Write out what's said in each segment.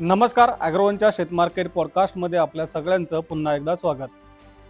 नमस्कार ॲग्रोवनच्या शेतमार्केट पॉडकास्टमध्ये आपल्या सगळ्यांचं पुन्हा एकदा स्वागत.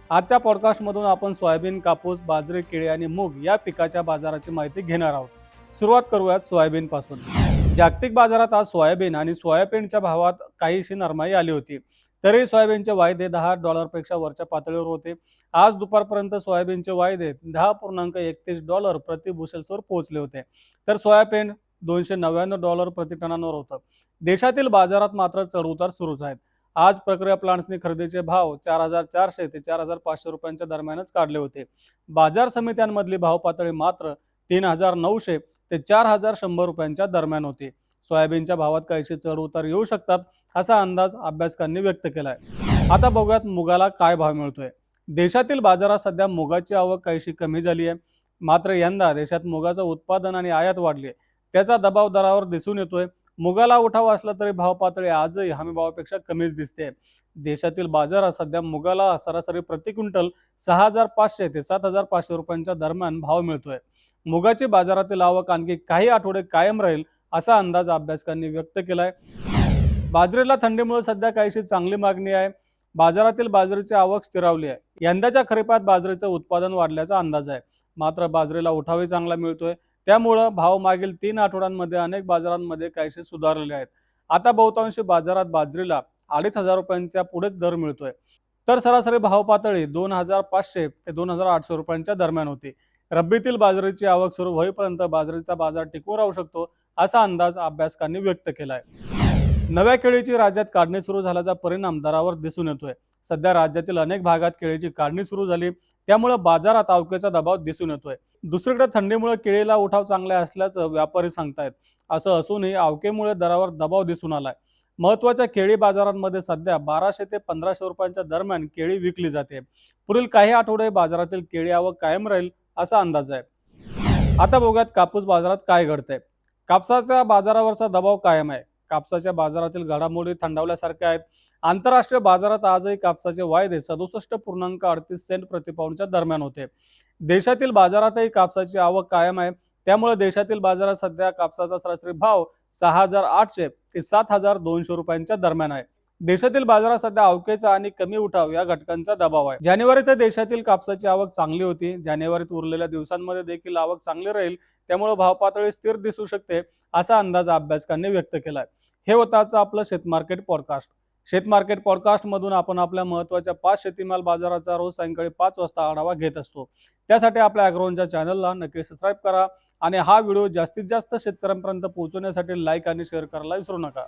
आजच्या पॉडकास्टमधून आपण सोयाबीन कापूस बाजरी केळी आणि मूग या पिकाच्या बाजाराची माहिती घेणार आहोत. सुरुवात करूयात सोयाबीनपासून जागतिक बाजारात आज सोयाबीन आणि सोयाबीनच्या भावात काहीशी नरमाई आली होती. तरी सोयाबीनचे वायदे दहा डॉलरपेक्षा वरच्या पातळीवर होते. आज दुपारपर्यंत सोयाबीनचे वायदे दहा पूर्णांक एकतीस डॉलर प्रति बुशेल्सवर पोहोचले होते. तर सोयाबीन दोनशे नव्याण्णव डॉलर प्रतिटनांवर होतं. देशातील बाजारात मात्र चढउतार सुरूच आहेत. आज प्रक्रिया प्लांट्सनी खरेदीचे भाव चार हजार चारशे ते चार हजार पाचशे रुपयांच्या दरम्यानच काढले होते. बाजार समित्यांमधली भाव पातळी मात्र तीन हजार नऊशे ते चार हजार शंभर रुपयांच्या दरम्यान होती. सोयाबीनच्या भावात काहीशी चढ उतार येऊ शकतात असा अंदाज अभ्यासकांनी व्यक्त केला आहे आता बघूयात मुगाला काय भाव मिळतोय. देशातील बाजारात सध्या मुगाची आवक काहीशी कमी झाली आहे मात्र यंदा देशात मुगाचं उत्पादन आणि आयात वाढली आहे त्याचा दबाव दरावर दिसून येतोय. मुगाला उठाव असला तरी भाव पातळी आजही हमी भावापेक्षा कमीच दिसते. देशातील बाजारात सध्या मुगाला सरासरी प्रति क्विंटल सहा हजार पाचशे ते सात हजार पाचशे रुपयांच्या दरम्यान भाव मिळतोय. मुगाची बाजारातील आवक आणखी काही आठवडे कायम राहील असा अंदाज अभ्यासकांनी व्यक्त केलाय. बाजरीला थंडीमुळे सध्या काहीशी चांगली मागणी आहे. बाजारातील बाजरीची आवक स्थिरावली आहे. यंदाच्या खरीपात बाजरीचं उत्पादन वाढल्याचा अंदाज आहे. मात्र बाजरीला उठावही चांगला मिळतोय. त्यामुळं भाव मागील तीन आठवड्यांमध्ये अनेक बाजारांमध्ये काहीसे सुधारलेले आहेत. आता बहुतांशी बाजारात बाजरीला अडीच हजार रुपयांच्या पुढेच दर मिळतोय. तर सरासरी भाव पातळी दोन हजार पाचशे ते दोन हजार आठशे रुपयांच्या दरम्यान होती. रब्बीतील बाजरीची आवक सुरू होईपर्यंत बाजरीचा बाजार टिकून राहू शकतो असा अंदाज अभ्यासकांनी व्यक्त केलाय. नव्या केळीची राज्यात काढणी सुरू झाल्याचा परिणाम दरावर दिसून येतोय. सध्या राज्यातील अनेक भागात केळीची काढणी सुरू झाली. त्यामुळे बाजारात अवकेचा दबाव दिसून येतोय. दुसरीकडे थंडीमुळे केळीला उठाव चांगला असल्याचं व्यापारी सांगतायत. असं असूनही अवकेमुळे दरावर दबाव दिसून आलाय. महत्त्वाच्या केळी बाजारांमध्ये सध्या बाराशे ते पंधराशे रुपयांच्या दरम्यान केळी विकली जाते. पुढील काही आठवडे बाजारातील केळी आवक कायम राहील असा अंदाज आहे. आता बघूयात कापूस बाजारात काय घडतंय. कापसाच्या बाजारावरचा दबाव कायम आहे. कापसाच्या बाजारातील घडामोडी थंडावल्यासारख्या आहेत. आंतरराष्ट्रीय बाजारात आजही कापसाचे वायदे सदुसष्ट पूर्णांक अडतीस सेंट प्रतिपाऊंडच्या दरम्यान होते. देशातील बाजारातही कापसाची आवक कायम आहे. त्यामुळे देशातील बाजारात सध्या कापसाचा सरासरी भाव सहा हजार आठशे ते सात हजार दोनशे रुपयांच्या दरम्यान आहे. देशातील बाजारात सध्या अवकेचा आणि कमी उठाव या घटकांचा दबाव आहे. जानेवारी ते देशातील कापसाची आवक चांगली होती. जानेवारीत उरलेल्या दिवसांमध्ये देखील आवक चांगली राहील. त्यामुळे भाव पातळी स्थिर दिसू शकते असा अंदाज अभ्यासकांनी व्यक्त केलाय. हे होतं आपलं शेतमार्केट पॉडकास्ट. शेतमार्केट पॉडकास्टमधून आपण आपल्या महत्त्वाच्या पाच शेतीमाल बाजाराचा रोज सायंकाळी पाच वाजता आढावा घेत असतो. त्यासाठी आपल्या अॅग्रोनच्या चॅनलला नक्की सबस्क्राईब करा आणि हा व्हिडिओ जास्तीत जास्त शेतकऱ्यांपर्यंत पोहोचवण्यासाठी लाईक आणि शेअर करायला विसरू नका.